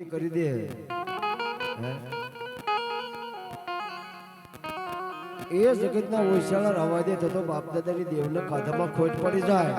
કરી દે? એ જગતના ઓછાળા રવા દે તો બાપ દાદાની દેવને કાંધામાં ખોટ પડી જાય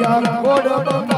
યાર કોડ